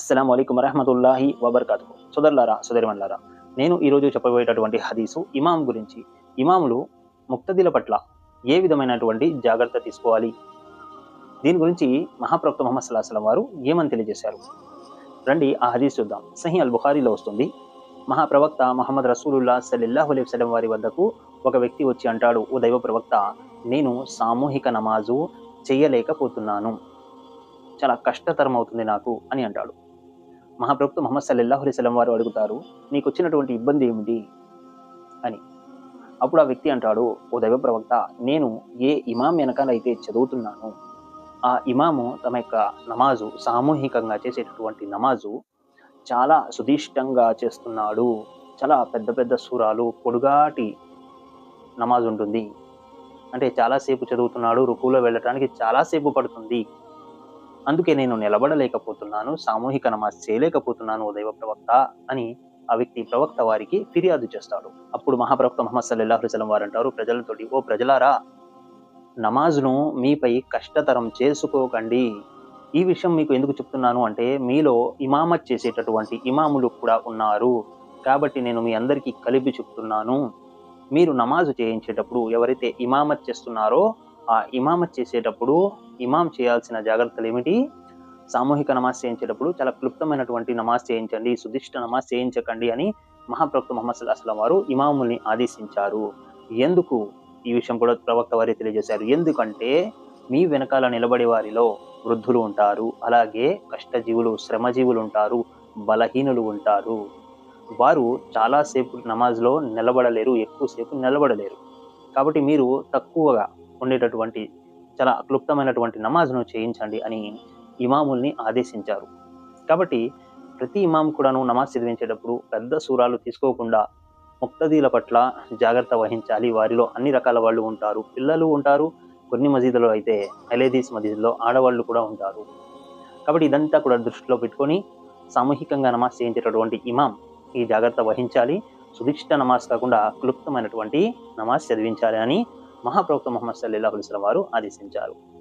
అస్సలం అయికం వరహమతుల్లాహి వబర్కాతు సోదరులారా సోదరిమణులారా నేను ఈరోజు చెప్పబోయేటటువంటి హదీసు ఇమాం గురించి. ఇమాములు ముక్తదిల పట్ల ఏ విధమైనటువంటి జాగ్రత్త తీసుకోవాలి? దీని గురించి మహాప్రవక్త ముహమ్మద్ సల్లాహం వారు ఏమని తెలియజేశారు? రండి ఆ హదీస్ చూద్దాం. సహీ అల్ బుఖారీలో వస్తుంది. మహాప్రవక్త మహమ్మద్ రసూలుల్లా సల్లల్లాహు అలైహి వసల్లం వారి వద్దకు ఒక వ్యక్తి వచ్చి అంటాడు ఓ దైవ ప్రవక్త నేను సామూహిక నమాజు చేయలేకపోతున్నాను. చాలా కష్టతరం అవుతుంది నాకు అని అంటాడు. మహాప్రభుత్వం మహమ్మద్ సల్లల్లాహు అలైహి వారు అడుగుతారు నీకు వచ్చినటువంటి ఇబ్బంది ఏమిటి? అని. అప్పుడు ఆ వ్యక్తి అంటాడు ఓ దైవ ప్రవక్త నేను ఏ ఇమాం వెనకాలైతే చదువుతున్నాను ఆ ఇమాము తమ యొక్క నమాజు సామూహికంగా చేసేటటువంటి నమాజు చాలా సుదిష్టంగా చేస్తున్నాడు. చాలా పెద్ద పెద్ద సూరాలు పొడుగాటి నమాజ్ ఉంటుంది అంటే చాలాసేపు చదువుతున్నాడు రుకులో వెళ్ళటానికి చాలాసేపు పడుతుంది. అందుకే నేను నిలబడలేకపోతున్నాను సామూహిక నమాజ్ చేయలేకపోతున్నాను ఓ దైవ ప్రవక్త అని ఆ వ్యక్తి ప్రవక్త వారికి ఫిర్యాదు చేస్తాడు. అప్పుడు మహాప్రవక్త మహమ్మద్ సల్లాహు వారు అంటారు ప్రజలతోటి ఓ ప్రజలారా నమాజ్ను మీపై కష్టతరం చేసుకోకండి. ఈ విషయం మీకు ఎందుకు చెప్తున్నాను అంటే మీలో ఇమామత్ చేసేటటువంటి ఇమాములు కూడా ఉన్నారు. కాబట్టి నేను మీ అందరికీ కలిపి చెప్తున్నాను. మీరు నమాజు చేయించేటప్పుడు ఎవరైతే ఇమామత్ చేస్తున్నారో ఆ ఇమామత్ చేసేటప్పుడు ఇమాం చేయాల్సిన జాగ్రత్తలు ఏమిటి? సామూహిక నమాజ్ చేయించేటప్పుడు చాలా క్లుప్తమైనటువంటి నమాజ్ చేయించండి సుదిష్ట నమాజ్ చేయించకండి అని మహాప్రవక్త ముహమ్మద్ అస్లం వారు ఇమాముల్ని ఆదేశించారు. ఎందుకు? ఈ విషయం కూడా ప్రవక్త వారే తెలియజేశారు. ఎందుకంటే మీ వెనకాల నిలబడే వారిలో వృద్ధులు ఉంటారు. అలాగే కష్టజీవులు శ్రమజీవులు ఉంటారు బలహీనులు ఉంటారు. వారు చాలాసేపు నమాజ్లో నిలబడలేరు ఎక్కువసేపు నిలబడలేరు. కాబట్టి మీరు తక్కువగా ఉండేటటువంటి చాలా క్లుప్తమైనటువంటి నమాజ్ను చేయించండి అని ఇమాముల్ని ఆదేశించారు. కాబట్టి ప్రతి ఇమాం కూడాను నమాజ్ చదివించేటప్పుడు పెద్ద సూరాలు తీసుకోకుండా ముక్తదీల పట్ల జాగ్రత్త వహించాలి. వారిలో అన్ని రకాల వాళ్ళు ఉంటారు. పిల్లలు ఉంటారు. కొన్ని మసీదులో అయితే హైలేదీస్ మసీదులో ఆడవాళ్ళు కూడా ఉంటారు. కాబట్టి ఇదంతా కూడా దృష్టిలో పెట్టుకొని సామూహికంగా నమాజ్ చేయించేటటువంటి ఇమాం ఈ జాగ్రత్త వహించాలి. సుదిష్ట నమాజ్ కాకుండా క్లుప్తమైనటువంటి నమాజ్ చదివించాలి అని మహాప్రవక్త ముహమ్మద్ సల్లాహుల్ వారు ఆదేశించారు.